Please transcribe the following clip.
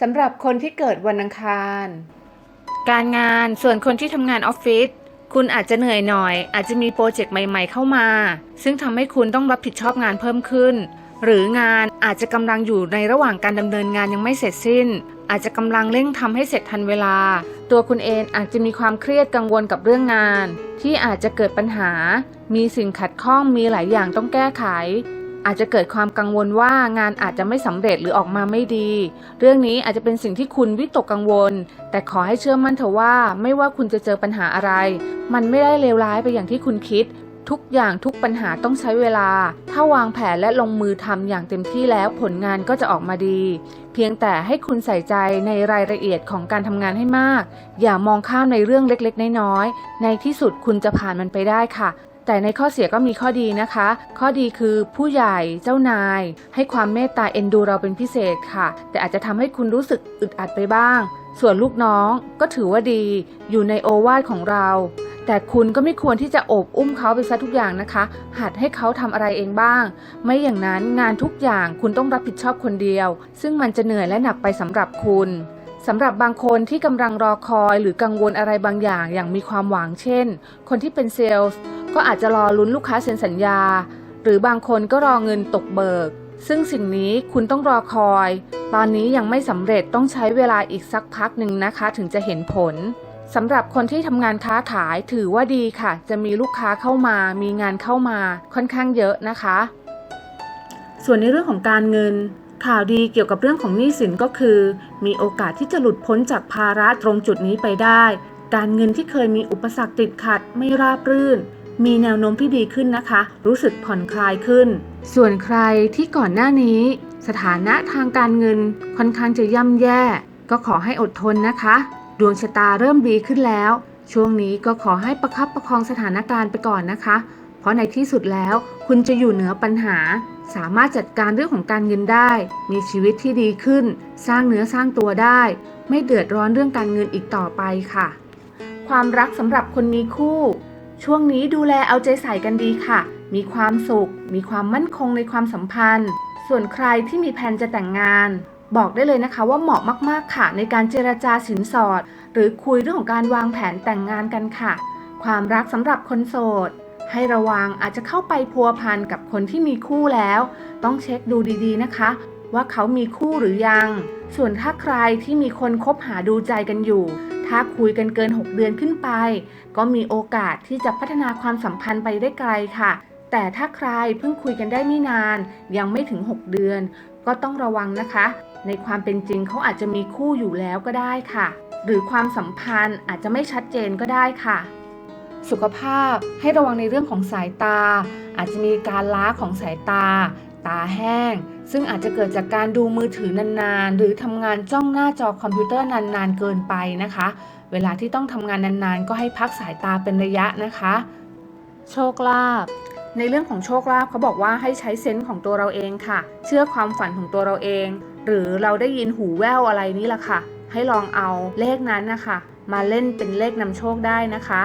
สำหรับคนที่เกิดวันอังคาร การงานส่วนคนที่ทำงานออฟฟิศคุณอาจจะเหนื่อยหน่อย อาจจะมีโปรเจกต์ใหม่ ๆ เข้ามา ซึ่งทำให้คุณต้องรับผิดชอบงานเพิ่มขึ้น หรืองานอาจจะกำลังอยู่ในระหว่างการดำเนินงานยังไม่เสร็จสิ้น อาจจะกำลังเร่งทำให้เสร็จทันเวลา ตัวคุณเองอาจจะมีความเครียดกังวลกับเรื่องงาน ที่อาจจะเกิดปัญหา มีสิ่งขัดข้องมีหลายอย่างต้องแก้ไข อาจจะเกิดความกังวลว่างานอาจจะไม่สำเร็จหรือออกมาไม่ดี เรื่องนี้อาจจะเป็นสิ่งที่คุณวิตกกังวล แต่ขอให้เชื่อมั่นเถอะว่า ไม่ว่าคุณจะเจอปัญหาอะไร มันไม่ได้เลวร้ายไปอย่างที่คุณคิด ทุกอย่างทุกปัญหาต้องใช้เวลา ถ้าวางแผนและลงมือทำอย่างเต็มที่แล้วผลงานก็จะออกมาดี เพียงแต่ให้คุณใส่ใจในรายละเอียดของการทำงานให้มาก อย่ามองข้ามในเรื่องเล็กๆ น้อยๆในที่สุดคุณจะผ่านมันไปได้ค่ะ แต่ในข้อเสียก็มีข้อดีนะคะ ข้อดีคือผู้ใหญ่เจ้านาย ให้ความเมตตาเอ็นดูเราเป็นพิเศษค่ะ แต่อาจจะทำให้คุณรู้สึกอึดอัดไปบ้าง ส่วนลูกน้องก็ถือว่าดีอยู่ในโอวาทของเรา แต่คุณก็ไม่ควรที่จะโอบอุ้มเขาไปซะทุกอย่างนะคะ หัดให้เขาทำอะไรเองบ้าง ไม่อย่างนั้นงานทุกอย่างคุณต้องรับผิดชอบคนเดียว ซึ่งมันจะเหนื่อยและหนักไปสำหรับคุณสำหรับบางคนที่กำลังรอคอยหรือกังวลอะไรบางอย่างอย่างมีความหวังเช่น คนที่เป็นเซลล์ ก็อาจจะรอลุ้นลูกค้าเซ็นสัญญา หรือบางคนก็รอเงินตกเบิก ซึ่งสิ่งนี้คุณต้องรอคอย ตอนนี้ยังไม่สำเร็จต้องใช้เวลาอีกสักพักหนึ่งนะคะถึงจะเห็นผลสำหรับคนที่ทำงานค้าขายถือว่าดีค่ะ จะมีลูกค้าเข้ามา มีงานเข้ามาค่อนข้างเยอะนะคะ ส่วนในเรื่องของการเงิน ข่าวดีเกี่ยวกับเรื่องของหนี้สินก็คือ มีโอกาสที่จะหลุดพ้นจากภาระตรงจุดนี้ไปได้ การเงินที่เคยมีอุปสรรคติดขัดไม่ราบรื่น มีแนวโน้มที่ดีขึ้นนะคะ รู้สึกผ่อนคลายขึ้น ส่วนใครที่ก่อนหน้านี้ สถานะทางการเงินค่อนข้างจะย่ำแย่ ก็ขอให้อดทนนะคะ ดวงชะตาเริ่มดีขึ้นแล้ว ช่วงนี้ก็ขอให้ประคับประคองสถานการณ์ไปก่อนนะคะ เพราะในที่สุดแล้วคุณจะอยู่เหนือปัญหา สามารถจัดการเรื่องของการเงินได้ มีชีวิตที่ดีขึ้น สร้างเนื้อสร้างตัวได้ ไม่เดือดร้อนเรื่องการเงินอีกต่อไปค่ะ ความรักสำหรับคนมีคู่ ช่วงนี้ดูแลเอาใจใส่กันดีค่ะ มีความสุข มีความมั่นคงในความสัมพันธ์ ส่วนใครที่มีแผนจะแต่งงาน บอกได้เลยนะคะว่าเหมาะมาก ๆ ค่ะ ในการเจรจาสินสอด หรือคุยเรื่องของการวางแผนแต่งงานกันค่ะ ความรักสำหรับคนโสด ให้ระวังอาจจะเข้าไปพัวพันกับคนที่มีคู่แล้ว ต้องเช็คดูดี ๆ นะคะ ว่าเขามีคู่หรือยัง ส่วนถ้าใครที่มีคนคบหาดูใจกันอยู่ ถ้าคุยกันเกิน 6 เดือนขึ้นไป ก็มีโอกาสที่จะพัฒนาความสัมพันธ์ไปได้ไกลค่ะ แต่ถ้าใครเพิ่งคุยกันได้ไม่นาน ยังไม่ถึง 6 เดือน ก็ต้องระวังนะคะ ในความเป็นจริงเขาอาจจะมีคู่อยู่แล้วก็ได้ค่ะ หรือความสัมพันธ์อาจจะไม่ชัดเจนก็ได้ค่ะสุขภาพให้ระวังในเรื่องของสายตา อาจจะมีการล้าของสายตา ตาแห้ง ซึ่งอาจจะเกิดจากการดูมือถือนานๆ หรือทำงานจ้องหน้าจอคอมพิวเตอร์นานๆ เกินไปนะคะ เวลาที่ต้องทำงานนานๆ ก็ให้พักสายตาเป็นระยะนะคะ โชคลาภในเรื่องของโชคลาภเขาบอกว่าให้ใช้เซนส์ของตัวเราเองค่ะ เชื่อความฝันของตัวเราเอง หรือเราได้ยินหูแว่วอะไรนี่แหละค่ะ ให้ลองเอาเลขนั้นนะคะ มาเล่นเป็นเลขนำโชคได้นะคะ